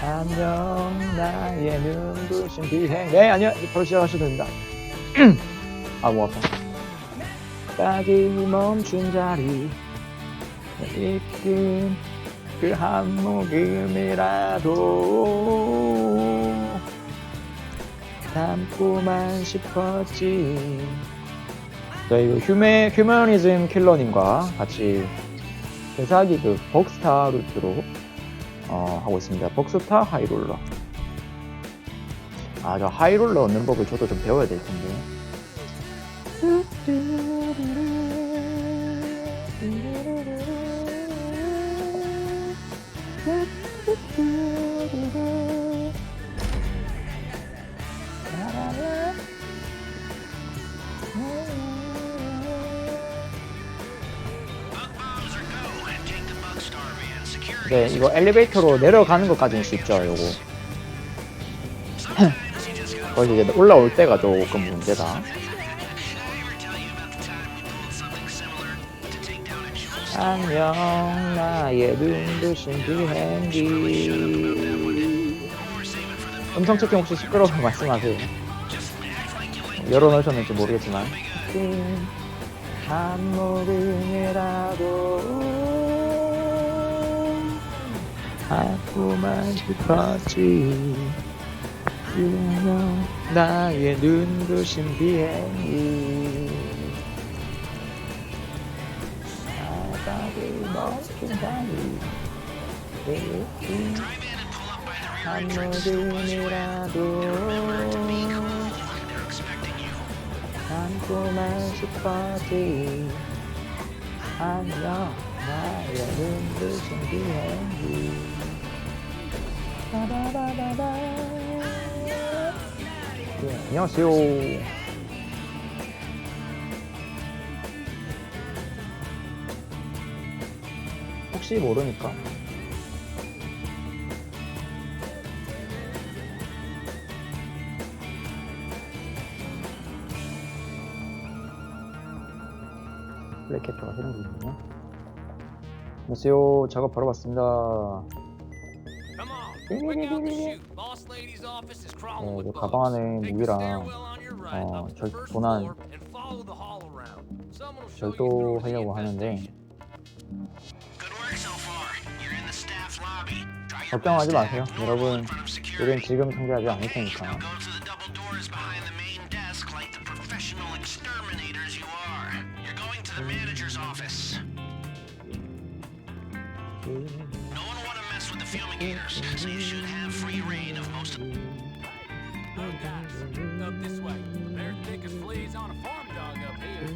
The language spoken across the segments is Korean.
안녕 나의 눈부신 비행. 네 안녕. 바로 시작하셔도 됩니다. 아 뭐 아파 까지 멈춘 자리. 이끈 그한 모금이라도. 담고만 싶었지. 저희 휴메, 휴머니즘 킬러님과 같이 대사기 그 벅스타 루트로 어, 하고 있습니다. 벅스타 하이롤러. 아, 저 하이롤러 얻는 법을 저도 좀 배워야 될 텐데. 네, 이거 엘리베이터로 내려가는 것까지는 쉽죠, 요거. 거기 이제 올라올 때가 조금 문제다. 안녕, 나의 눈부신 비행기. 음성 채팅 혹시 시끄러우면 말씀하세요. 열어놓으셨는지 모르겠지만. 한 모금이라도 하고만 싶었지. 그냥 나의 눈부신 비행기 바다를 멈춘 다리. 한 모금이라도. 안고만 싶었지. 안녕 나의 눈부신 비행기 예, 안녕하세요 혹시 모르니까 새로운 게 있네요. 안녕하세요. 작업 바로 왔습니다. 네, 그 bugs. 가방 안에 무기랑 stairwell on your right, 어, 절- 도난 절도하려고 하는데 Good work so far. You're in the staff lobby. Try your 걱정하지 마세요. 여러분, 우린 security. 지금 상대하지 않을 테니까. Mess with the fumigators, so you should have free reign of most of Oh, guys, up this way. They're thick as fleas on a farm dog up here.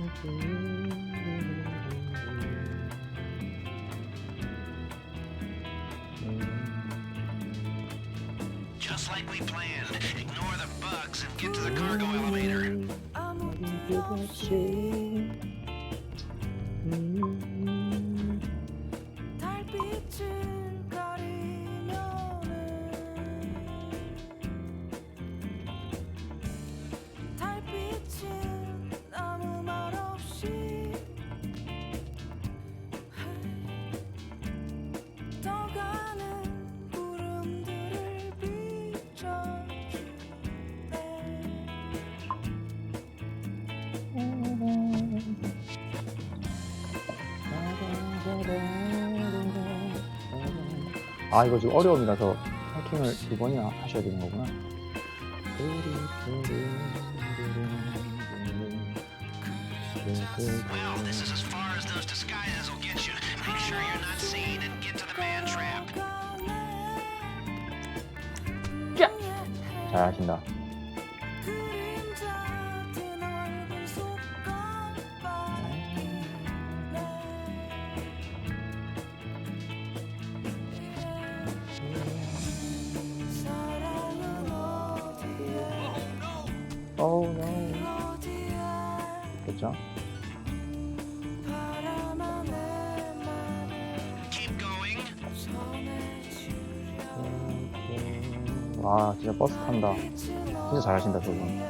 Just like we planned. Ignore the bugs and get to the cargo elevator. 아 이거 지금 어려움이라서 해킹을 두 번이나 하셔야 되는 거구나. As 진짜 버스 탄다. 진짜 잘하신다 저분.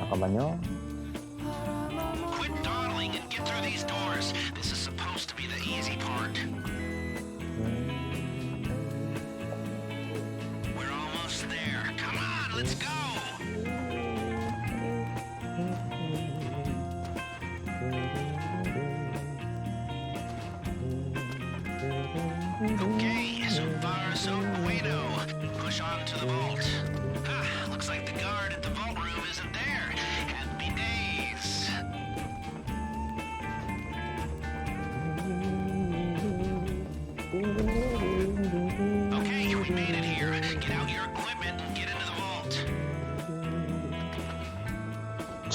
잠깐만요.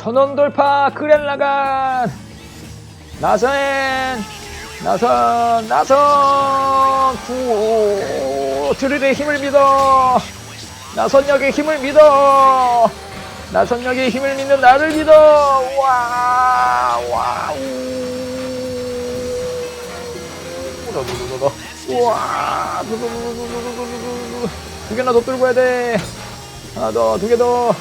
천원 돌파 그랜라간 나선 나선 나선 구호 드릴의 힘을 믿어 나선역의 힘을 믿어 나선역의 힘을 믿는 나를 믿어 와와 우와 두 개나 더 뚫고 해야 돼 하나 더 두 개더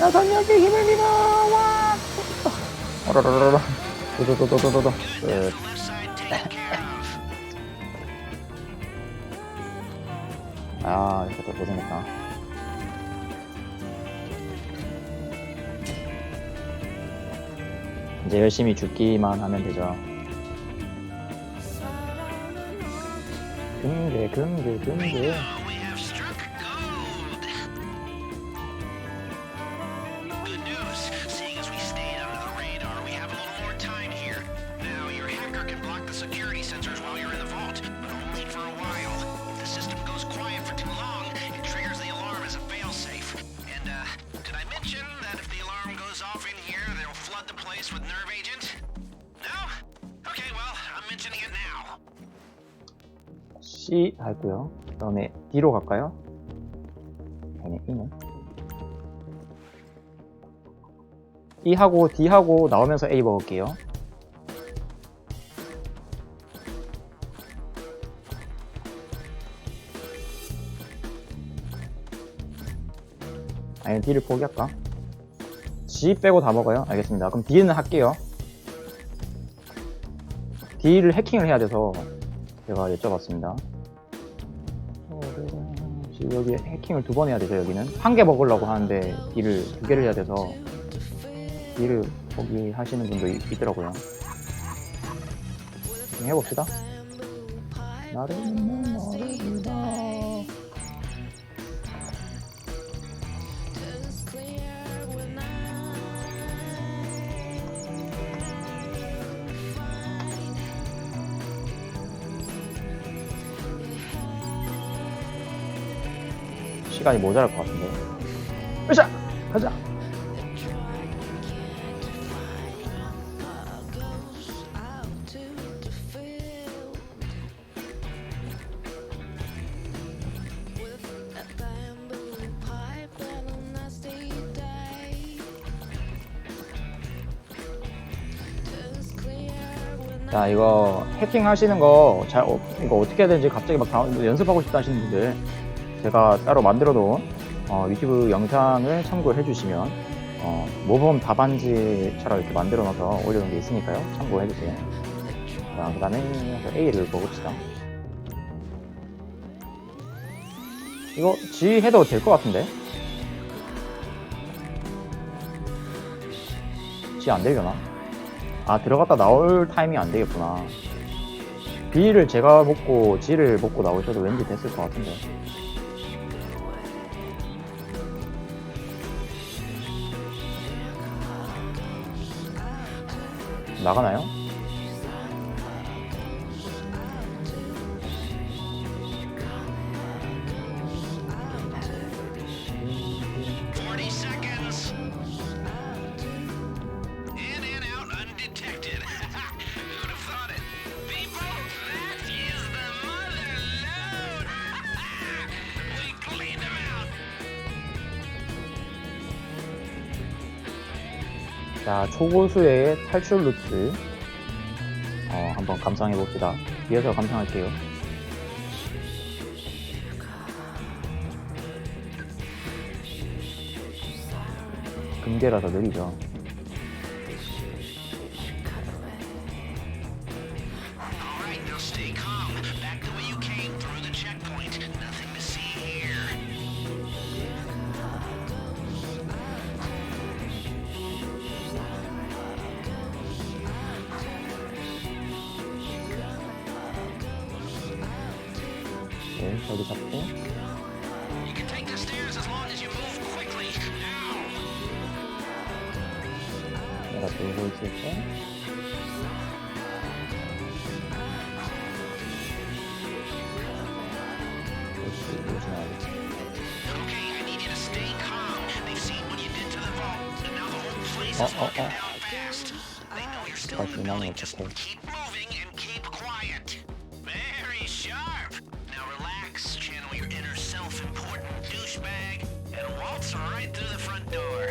나선역의 힘을 믿어 와 어라라라라 도도도도도도. 아, 이것도 고생했다. 이제 열심히 죽기만 하면 되죠. 금괴, 금괴, 금괴. C 할고요. 그 다음에 D로 갈까요? 아니, E는. E 하고 D 하고 나오면서 A 먹을게요. 아니 D를 포기할까? G 빼고 다 먹어요. 알겠습니다. 그럼 D는 할게요. D를 해킹을 해야 돼서 제가 여쭤봤습니다. 여기 해킹을 두 번 해야 되죠, 여기는. 한 개 먹으려고 하는데 D를 두 개를 해야 돼서 D를 거기 하시는 분도 있, 있더라고요. 해봅시다. 나를 믿는 너를 시간이 모자랄 것 같은데. 으쌰! 가자! 자, 이거 해킹 하시는 거 잘, 어, 이거 어떻게 해야 되는지 갑자기 막 다- 연습하고 싶다 하시는 분들 제가 따로 만들어 놓은 어, 유튜브 영상을 참고해 주시면 어, 모범 답안지처럼 이렇게 만들어 놔서 올려놓은 게 있으니까요. 참고해 주세요. 자, 그 다음에 A를 먹읍시다. 이거 G 해도 될 것 같은데? G 안 되려나? 아, 들어갔다 나올 타이밍이 안 되겠구나. B를 제가 먹고 G를 먹고 나오셔도 왠지 됐을 것 같은데. 나가나요? 자, 초고수의 탈출 루트. 어, 한번 감상해 봅시다. 뒤에서 감상할게요. 금괴라서 느리죠. You move quickly. Now. 내가 들고 있을 때 역시 조심해야겠지 Okay, I need you to stay calm. They've seen what inner self-important douchebag, and waltz right through the front door.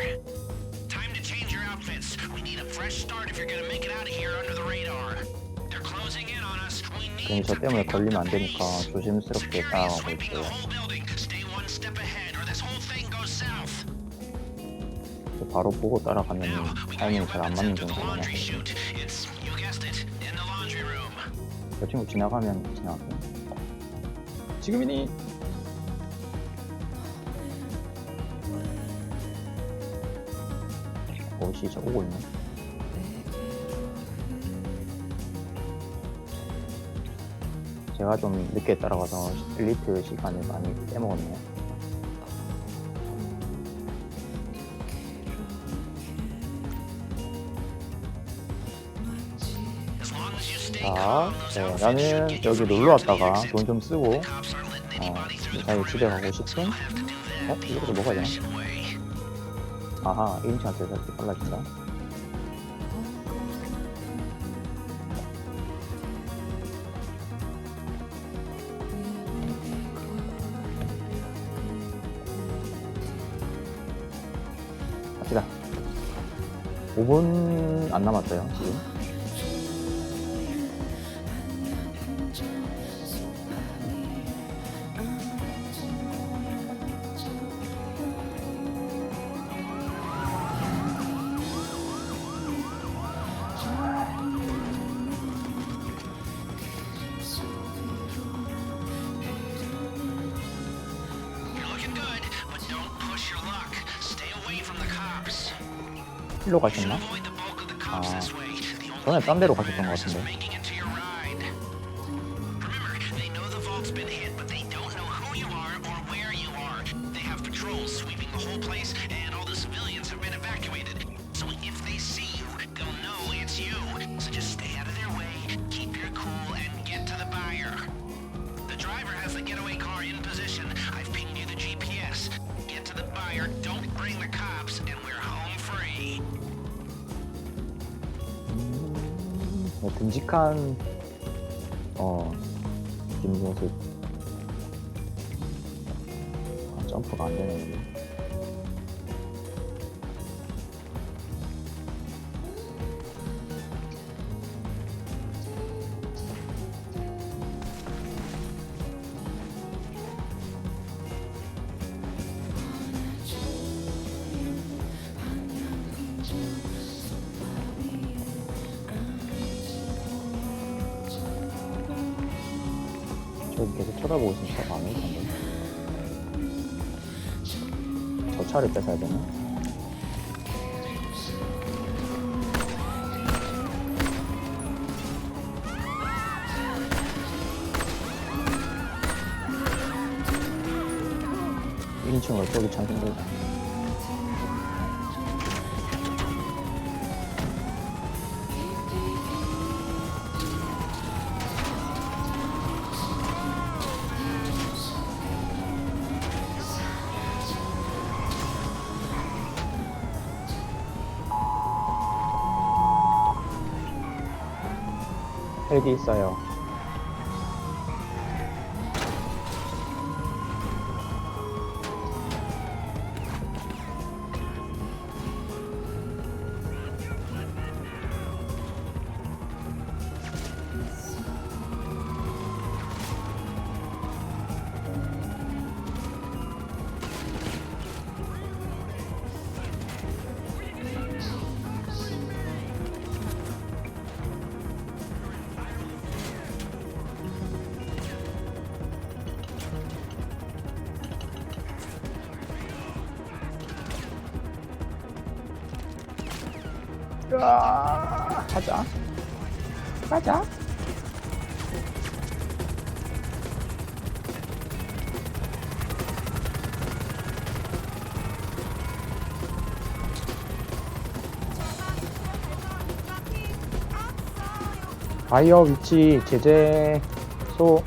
Time to change your outfits. We need a fresh start if you're gonna make it out of here under the radar. They're closing in on us. We need 저 to 때문에 pick 걸리면 안 up 되니까 pace. 조심스럽게 Security is 따라가고 sweeping 있어요 the whole building. Stay one step ahead, or this whole thing goes south. 바로 보고 따라가면 Now, we got 타이밍이 your 잘안 weapons 맞는 into the 경우가 laundry 많아서 chute. It's, you guessed it, in the laundry room. 저 친구 지나가면 지나가고 지금이니 옷이 저 오고 있네 제가 좀 늦게 따라가서 엘리트 시간을 많이 빼먹었네요 자, 네, 나는 여기 놀러 왔다가. 돈 좀 쓰고 어, front 집에 가고 that 어? 이것도 먹어야 되나? 아하 1인칭한테 이렇게 빨라진다 갑시다 5분 안 남았어요 지금 일로 가셨나? 아, 전에 딴 데로 가셨던 것 같은데. 듬직한 어 뒷모습 쳐다보고 있으니까 안 오는데 저 차를 뺏어야 되나? 일인칭으로 쏘기 참 힘들다 헬기 있어요 으아 가자 가자 바이어 위치 제재소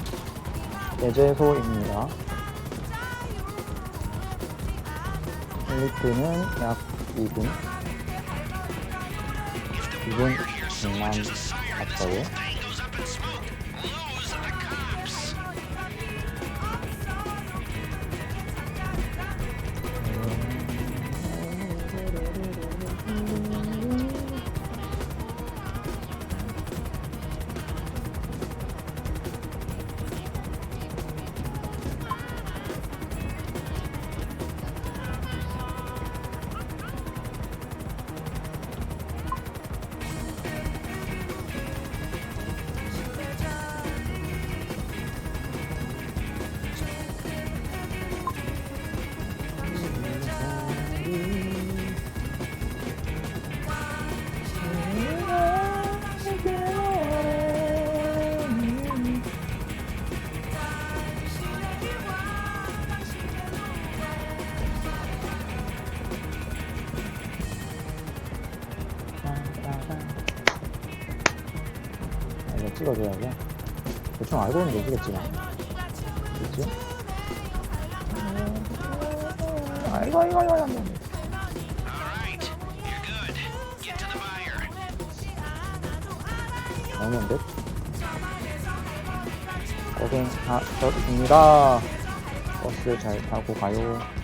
제재소입니다. 엘리트는 약 2분. 2분 중만 갔다고 아, 이거 찍어줘야죠. 대충 알고는 계시겠지만. 그치? you're good. Get to the buyer. 나오면 돼? 고생하셨습니다. 버스 잘 타고 가요.